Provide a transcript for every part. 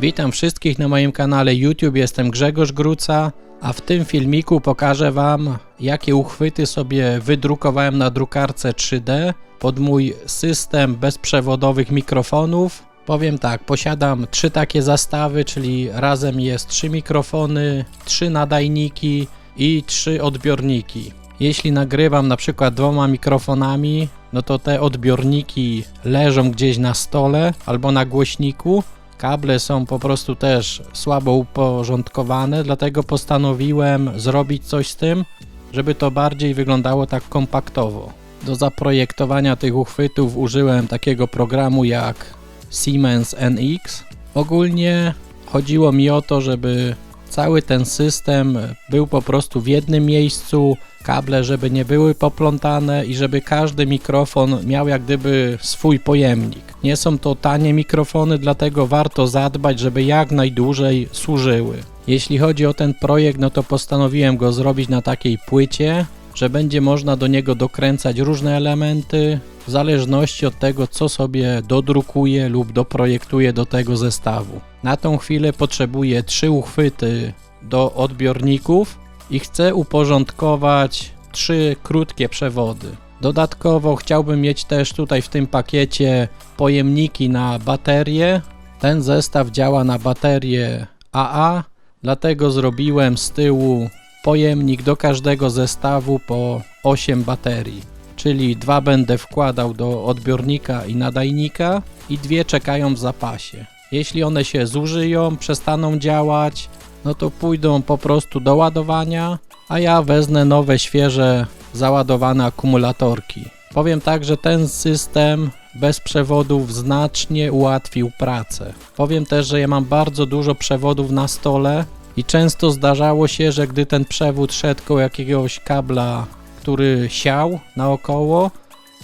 Witam wszystkich na moim kanale YouTube, jestem Grzegorz Gruca, a w tym filmiku pokażę Wam, jakie uchwyty sobie wydrukowałem na drukarce 3D pod mój system bezprzewodowych mikrofonów. Powiem tak, posiadam trzy takie zastawy, czyli razem jest trzy mikrofony, trzy nadajniki i trzy odbiorniki. Jeśli nagrywam na przykład dwoma mikrofonami, no to te odbiorniki leżą gdzieś na stole albo na głośniku. Kable są po prostu też słabo uporządkowane, dlatego postanowiłem zrobić coś z tym, żeby to bardziej wyglądało tak kompaktowo. Do zaprojektowania tych uchwytów użyłem takiego programu jak Siemens NX. Ogólnie chodziło mi o to, żeby cały ten system był po prostu w jednym miejscu, kable żeby nie były poplątane i żeby każdy mikrofon miał jak gdyby swój pojemnik. Nie są to tanie mikrofony, dlatego warto zadbać, żeby jak najdłużej służyły. Jeśli chodzi o ten projekt, no to postanowiłem go zrobić na takiej płycie, że będzie można do niego dokręcać różne elementy w zależności od tego, co sobie dodrukuję lub doprojektuję do tego zestawu. Na tą chwilę potrzebuję trzy uchwyty do odbiorników i chcę uporządkować trzy krótkie przewody. Dodatkowo chciałbym mieć też tutaj w tym pakiecie pojemniki na baterie. Ten zestaw działa na baterię AA, dlatego zrobiłem z tyłu pojemnik do każdego zestawu po 8 baterii. Czyli dwa będę wkładał do odbiornika i nadajnika i dwie czekają w zapasie. Jeśli one się zużyją, przestaną działać, no to pójdą po prostu do ładowania, a ja wezmę nowe, świeże, załadowane akumulatorki. Powiem tak, że ten system bez przewodów znacznie ułatwił pracę. Powiem też, że ja mam bardzo dużo przewodów na stole i często zdarzało się, że gdy ten przewód szedł koło jakiegoś kabla, który siał naokoło,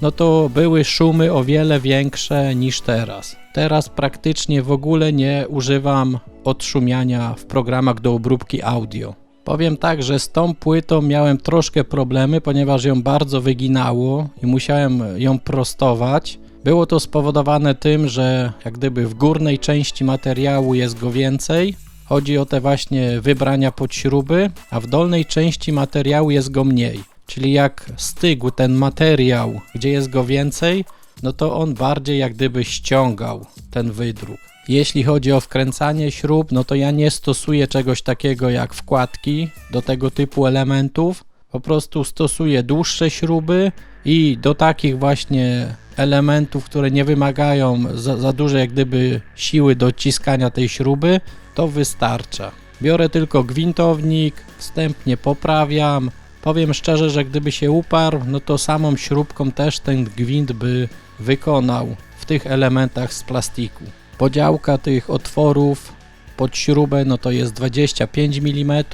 no to były szumy o wiele większe niż teraz. Teraz praktycznie w ogóle nie używam odszumiania w programach do obróbki audio. Powiem tak, że z tą płytą miałem troszkę problemy, ponieważ ją bardzo wyginało i musiałem ją prostować. Było to spowodowane tym, że jak gdyby w górnej części materiału jest go więcej. Chodzi o te właśnie wybrania pod śruby, a w dolnej części materiału jest go mniej. Czyli jak stygł ten materiał, gdzie jest go więcej, no to on bardziej jak gdyby ściągał ten wydruk. Jeśli chodzi o wkręcanie śrub, no to ja nie stosuję czegoś takiego jak wkładki do tego typu elementów. Po prostu stosuję dłuższe śruby i do takich właśnie elementów, które nie wymagają za, za dużej jak gdyby siły do odciskania tej śruby, to wystarcza. Biorę tylko gwintownik, wstępnie poprawiam. Powiem szczerze, że gdyby się uparł, no to samą śrubką też ten gwint by wykonał w tych elementach z plastiku. Podziałka tych otworów pod śrubę no to jest 25 mm,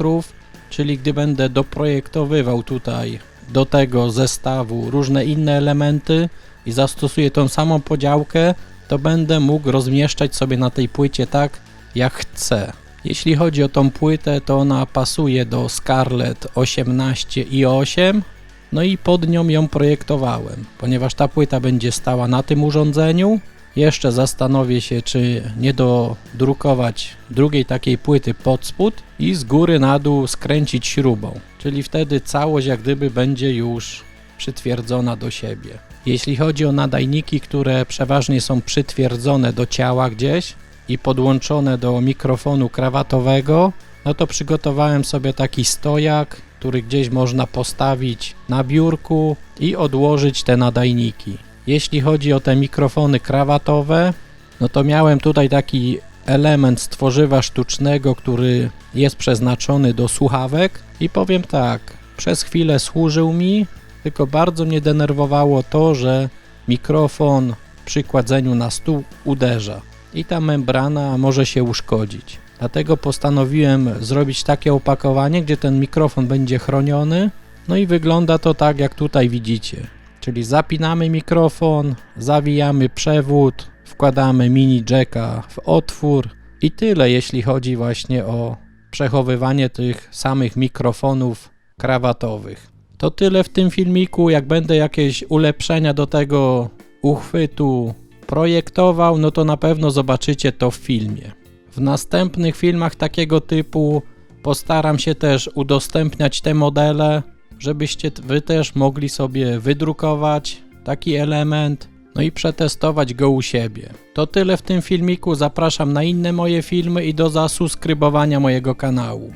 czyli gdy będę doprojektowywał tutaj do tego zestawu różne inne elementy i zastosuję tą samą podziałkę, to będę mógł rozmieszczać sobie na tej płycie tak jak chcę. Jeśli chodzi o tą płytę, to ona pasuje do Scarlett 18 i 8, no i pod nią ją projektowałem, ponieważ ta płyta będzie stała na tym urządzeniu. Jeszcze zastanowię się, czy nie dodrukować drugiej takiej płyty pod spód i z góry na dół skręcić śrubą, czyli wtedy całość jak gdyby będzie już przytwierdzona do siebie. Jeśli chodzi o nadajniki, które przeważnie są przytwierdzone do ciała gdzieś i podłączone do mikrofonu krawatowego, no to przygotowałem sobie taki stojak, który gdzieś można postawić na biurku i odłożyć te nadajniki. Jeśli chodzi o te mikrofony krawatowe, no to miałem tutaj taki element z tworzywa sztucznego, który jest przeznaczony do słuchawek i powiem tak, przez chwilę służył mi, tylko bardzo mnie denerwowało to, że mikrofon przy kładzeniu na stół uderza i ta membrana może się uszkodzić. Dlatego postanowiłem zrobić takie opakowanie, gdzie ten mikrofon będzie chroniony. No i wygląda to tak, jak tutaj widzicie. Czyli zapinamy mikrofon, zawijamy przewód, wkładamy mini jacka w otwór i tyle, jeśli chodzi właśnie o przechowywanie tych samych mikrofonów krawatowych. To tyle w tym filmiku. Jak będę jakieś ulepszenia do tego uchwytu projektował, no to na pewno zobaczycie to w filmie. W następnych filmach takiego typu postaram się też udostępniać te modele, żebyście wy też mogli sobie wydrukować taki element, no i przetestować go u siebie. To tyle w tym filmiku, zapraszam na inne moje filmy i do zasubskrybowania mojego kanału.